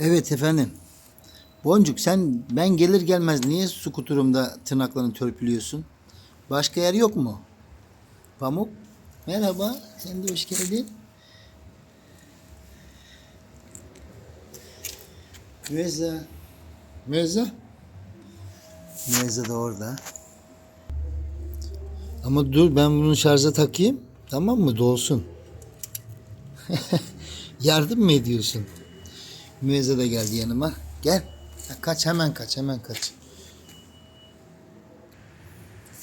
Evet efendim. Boncuk sen ben gelir gelmez niye skuturumda tırnaklarını törpülüyorsun? Başka yer yok mu? Pamuk. Merhaba. Sen de hoş geldin. Müezza. Müezza. Müezza da orada. Ama dur ben bunu şarja takayım. Tamam mı? Dolsun. Yardım mı ediyorsun? Müezze de geldi yanıma. Gel. Kaç hemen kaç hemen kaç.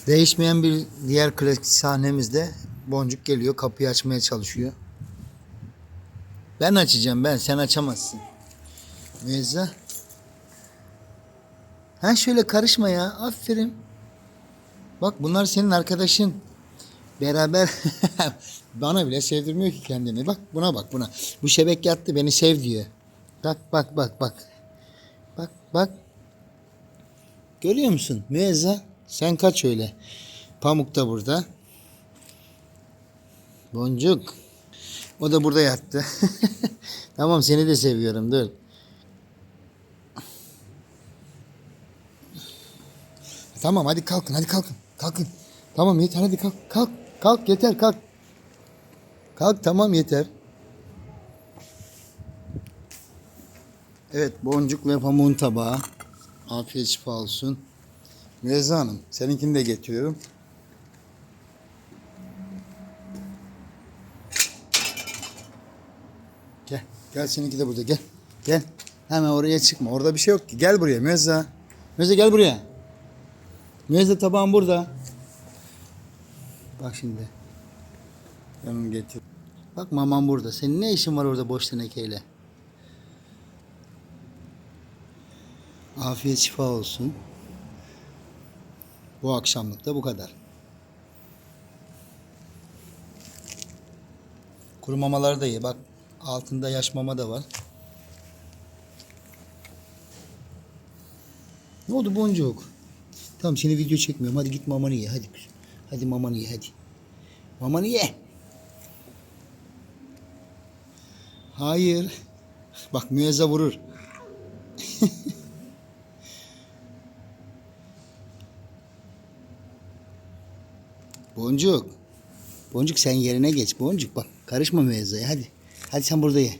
Değişmeyen bir diğer klasik sahnemizde Boncuk geliyor kapıyı açmaya çalışıyor. Ben açacağım ben sen açamazsın. Müezze. Ha şöyle karışma ya aferin. Bak bunlar senin arkadaşın. Beraber bana bile sevdirmiyor ki kendini. Bak buna bak buna. Bu şebek yattı beni sev diyor. Bak bak bak bak. Bak bak. Görüyor musun? Müezza sen kaç öyle. Pamuk da burada. Boncuk. O da burada yattı. tamam seni de seviyorum dur. Tamam hadi kalkın hadi kalkın. Kalkın. Tamam yeter hadi kalk. Kalk. Kalk yeter kalk. Kalk tamam yeter. Evet boncuk ve pamuğun tabağı. Afiyet şifa olsun. Müezza Hanım seninkini de getiriyorum. Gel. Gel seninki de burada gel. Gel. Hemen oraya çıkma. Orada bir şey yok ki. Gel buraya Müezza. Müezza gel buraya. Müezza tabağın burada. Bak şimdi. Ben onu getir. Bak maman burada. Senin ne işin var orada boş tenekeyle? Afiyet şifa olsun. Bu akşamlık da bu kadar. Kuru mamaları da ye. Bak altında yaş mama da var. Ne oldu boncuk? Tamam seni video çekmiyorum. Hadi git mamanı ye hadi. Hadi mamanı ye hadi. Mamanı ye. Hayır. Bak müezza vurur. Boncuk. Boncuk sen yerine geç. Boncuk bak karışma müezzaya hadi. Hadi sen burada ye.